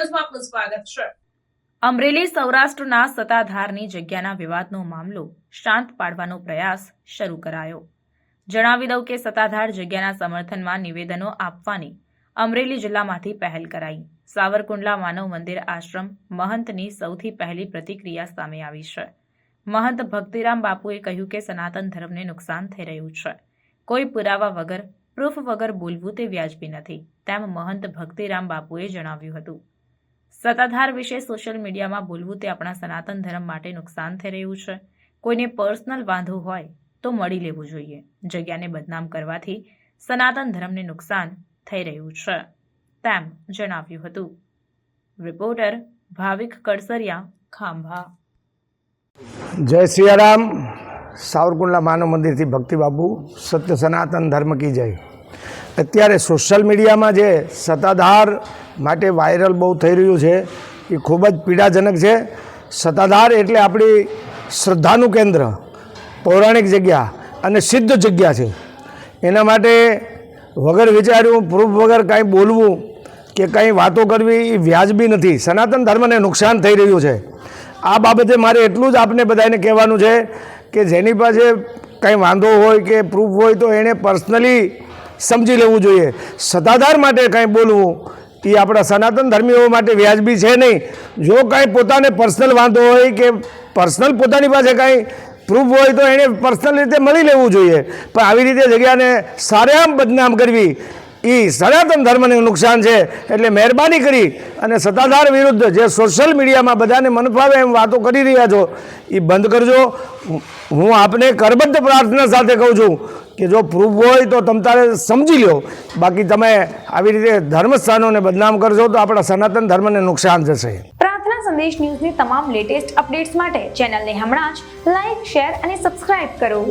ન્યૂઝમાં આપનું અમરેલી સૌરાષ્ટ્રના સત્તાધારની જગ્યાના વિવાદનો મામલો શાંત પાડવાનો પ્રયાસ શરૂ કરાયો. જણાવી દઉં કે સત્તાધાર જગ્યાના સમર્થનમાં નિવેદનો આપવાની અમરેલી જિલ્લામાંથી પહેલ કરાઈ. સાવરકુંડલા માનવ મંદિર આશ્રમ મહંતની સૌથી પહેલી પ્રતિક્રિયા સામે આવી છે. મહંત ભક્તિરામ બાપુએ કહ્યું કે સનાતન ધર્મને નુકસાન થઈ રહ્યું છે. કોઈ પુરાવા વગર, પ્રૂફ વગર બોલવું તે વ્યાજબી નથી, તેમ મહંત ભક્તિરામ બાપુએ જણાવ્યું હતું. સત્તાધાર વિશે સોશિયલ મીડિયામાં બોલવું તે આપણા સનાતન ધર્મ માટે નુકસાન થઈ રહ્યું છે. કોઈને પર્સનલ વાંધો હોય તો મળી લેવું જોઈએ. જગ્યાને બદનામ કરવાથી સનાતન ધર્મને નુકસાન થઈ રહ્યું છે. તેમ જણાવ્યું હતું. રિપોર્ટર ભાવિક કડસરિયા ખાંભા. જય સિયારામ સાવરકુંડલા માનવ મંદિરથી ભક્તિ બાપુ સત્ય સનાતન ધર્મ કી જય. અત્યારે સોશિયલ મીડિયામાં જે સત્તાધાર માટે વાયરલ બહુ થઈ રહ્યું છે, એ ખૂબ જ પીડાજનક છે. સત્તાધાર એટલે આપણી શ્રદ્ધાનું કેન્દ્ર, પૌરાણિક જગ્યા અને સિદ્ધ જગ્યા છે. એના માટે વગર વિચાર્યું પ્રૂફ વગર કાંઈ બોલવું કે કંઈ વાતો કરવી, એ વ્યાજબી નથી. સનાતન ધર્મને નુકસાન થઈ રહ્યું છે. આ બાબતે મારે એટલું જ આપને બધાને કહેવાનું છે કે જેની પાસે કંઈ વાંધો હોય કે પ્રૂફ હોય તો એણે પર્સનલી સમજી લેવું જોઈએ. સત્તાધાર માટે કાંઈ બોલવું, એ આપણા સનાતન ધર્મીઓ માટે વ્યાજબી છે નહીં. જો કાંઈ પોતાને પર્સનલ વાંધો હોય કે પર્સનલ પોતાની પાસે કાંઈ પ્રૂફ હોય તો એને પર્સનલ રીતે મળી લેવું જોઈએ. પણ આવી રીતે જગ્યાને સારેઆમ બદનામ કરવી એ સનાતન ધર્મને નુકસાન છે. એટલે મહેરબાની કરી અને સત્તાધાર વિરુદ્ધ જે સોશિયલ મીડિયામાં બધાને મનફાવે એમ વાતો કરી રહ્યા છો એ બંધ કરજો. હું આપને કરબદ્ધ પ્રાર્થના સાથે કહું છું કે જો પ્રૂફ હોય તો તમ તારે સમજી લો બાકી તમે આવી રીતે ધર્મસ્થાનોને બદનામ કરશો તો આપણા સનાતન ધર્મને નુકસાન થશે. પ્રાર્થના સંદેશ ન્યૂઝની તમામ લેટેસ્ટ અપડેટ્સ માટે ચેનલને હમણાં જ લાઇક શેર અને સબસ્ક્રાઇબ કરો.